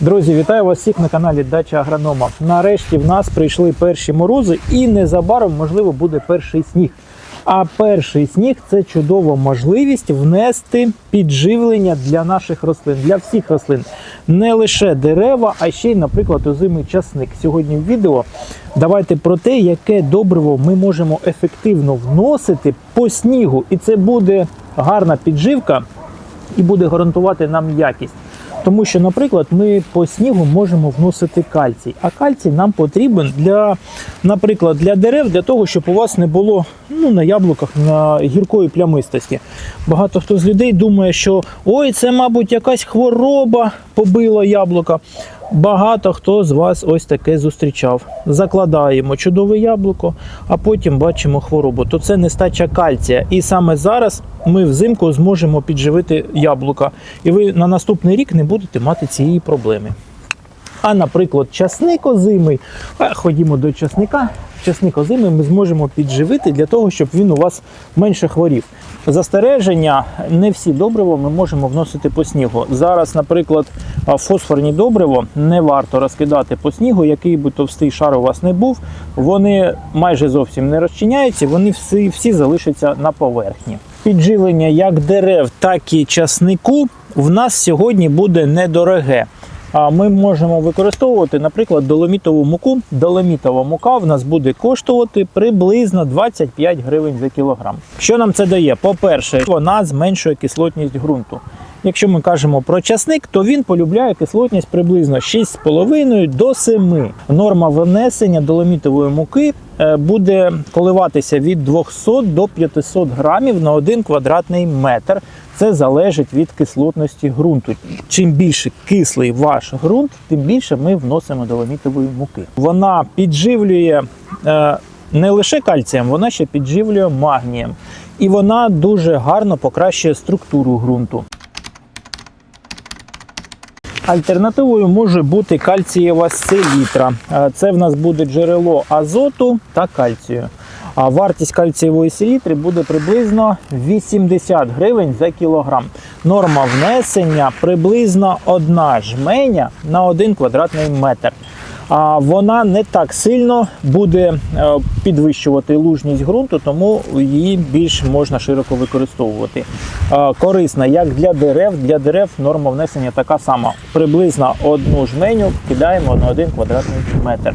Друзі, вітаю вас всіх на каналі Дача Агронома. Нарешті в нас прийшли перші морози, і незабаром, можливо, буде перший сніг. А перший сніг це чудова можливість внести підживлення для наших рослин, для всіх рослин. Не лише дерева, а ще й, наприклад, озимий часник. Сьогодні в відео давайте про те, яке добриво ми можемо ефективно вносити по снігу. І це буде гарна підживка і буде гарантувати нам якість. Тому що, наприклад, ми по снігу можемо вносити кальцій. А кальцій нам потрібен для, наприклад, для дерев, для того, щоб у вас не було ну, на яблуках на гіркої плямистості. Багато хто з людей думає, що ой, це, мабуть, якась хвороба побила яблука. Багато хто з вас ось таке зустрічав. Закладаємо чудове яблуко, а потім бачимо хворобу. То це нестача кальція. І саме зараз ми взимку зможемо підживити яблука. І ви на наступний рік не будете мати цієї проблеми. А, наприклад, часник озимий. Ходімо до часника. Часник озимий ми зможемо підживити для того, щоб він у вас менше хворів. Застереження, не всі добрива ми можемо вносити по снігу. Зараз, наприклад, фосфорні добриво не варто розкидати по снігу, який би товстий шар у вас не був. Вони майже зовсім не розчиняються, вони всі, всі залишаться на поверхні. Підживлення як дерев, так і часнику в нас сьогодні буде недороге. Ми можемо використовувати, наприклад, доломітову муку. Доломітова мука в нас буде коштувати приблизно 25 гривень за кілограм. Що нам це дає? По-перше, вона зменшує кислотність ґрунту. Якщо ми кажемо про часник, то він полюбляє кислотність приблизно 6,5 до 7. Норма внесення доломітової муки е, буде коливатися від 200 до 500 грамів на 1 квадратний метр. Це залежить від кислотності ґрунту. Чим більше кислий ваш ґрунт, тим більше ми вносимо доломітової муки. Вона підживлює е, не лише кальцієм, вона ще підживлює магнієм. І вона дуже гарно покращує структуру ґрунту. Альтернативою може бути кальцієва селітра. Е, Це в нас буде джерело азоту та кальцію. А вартість кальцієвої селітри буде приблизно 80 гривень за кілограм. Норма внесення приблизно одна жменя на 1 квадратний метр. А вона не так сильно буде е, підвищувати лужність ґрунту, тому її більш можна широко використовувати. Е, Корисна як для дерев. Для дерев норма внесення така сама. Приблизно одну жменю кидаємо на 1 квадратний метр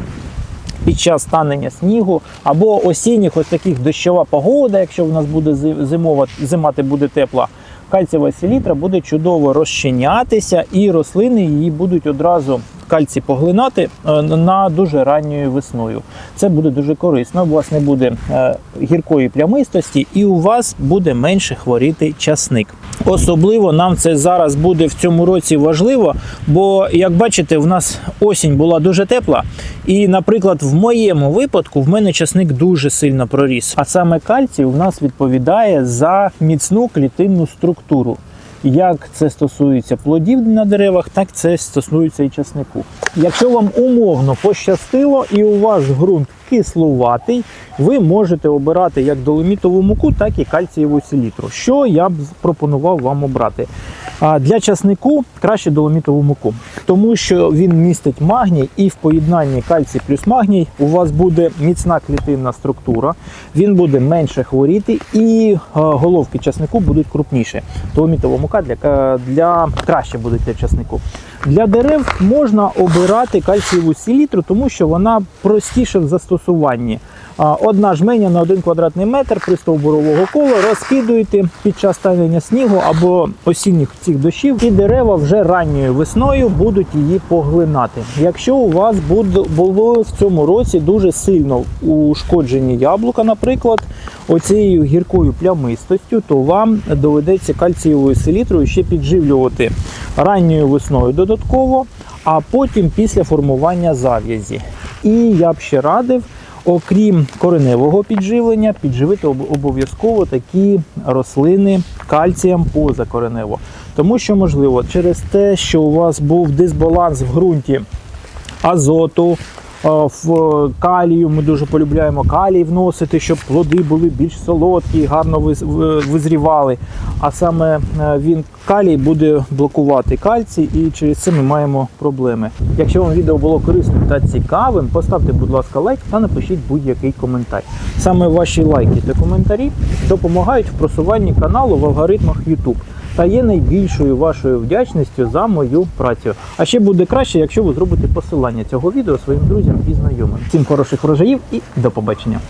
під час станення снігу або осінніх ось таких дощова погода, якщо в нас буде зи- зимова, зимати буде тепла, кальцієва селітра буде чудово розчинятися, і рослини її будуть одразу кальцій поглинати е, на дуже ранньою весною. Це буде дуже корисно. У вас не буде е, гіркої плямистості, і у вас буде менше хворіти часник. Особливо нам це зараз буде в цьому році важливо, бо як бачите, в нас осінь була дуже тепла, і, наприклад, в моєму випадку в мене часник дуже сильно проріс. А саме кальцій у нас відповідає за міцну клітинну структуру. Як це стосується плодів на деревах, так це стосується і часнику. Якщо вам умовно пощастило і у вас ґрунт кислуватий, ви можете обирати як доломітову муку, так і кальцієву селітру. Що я б пропонував вам обрати? Для часнику краще доломітову муку, тому що він містить магній, і в поєднанні кальцій плюс магній у вас буде міцна клітинна структура, він буде менше хворіти, і е, головки часнику будуть крупніші. Доломітова мука для, для краще буде для часнику. Для дерев можна обирати кальцієву селітру, тому що вона простіша в застосуванні. Одна жменя на один квадратний метр пристовбурового кола розкидуєте під час ставлення снігу або осінніх цих дощів, і дерева вже ранньою весною будуть її поглинати. Якщо у вас було в цьому році дуже сильно ушкоджені яблука, наприклад, оцією гіркою плямистостю, то вам доведеться кальцієвою селітрою ще підживлювати ранньою весною додатково, а потім після формування зав'язі. І я б ще радив, окрім кореневого підживлення, підживити обов'язково такі рослини кальцієм позакоренево. Тому що, можливо, через те, що у вас був дисбаланс в ґрунті азоту, в калію. Ми дуже полюбляємо калій вносити, щоб плоди були більш солодкі, і гарно визрівали. А саме е, він калій буде блокувати кальцій, і через це ми маємо проблеми. Якщо вам відео було корисним та цікавим, поставте, будь ласка, лайк та напишіть будь-який коментар. Саме ваші лайки та коментарі допомагають в просуванні каналу в алгоритмах YouTube та є найбільшою вашою вдячністю за мою працю. А ще буде краще, якщо ви зробите посилання цього відео своїм друзям і знайомим. Всім хороших врожаїв і до побачення!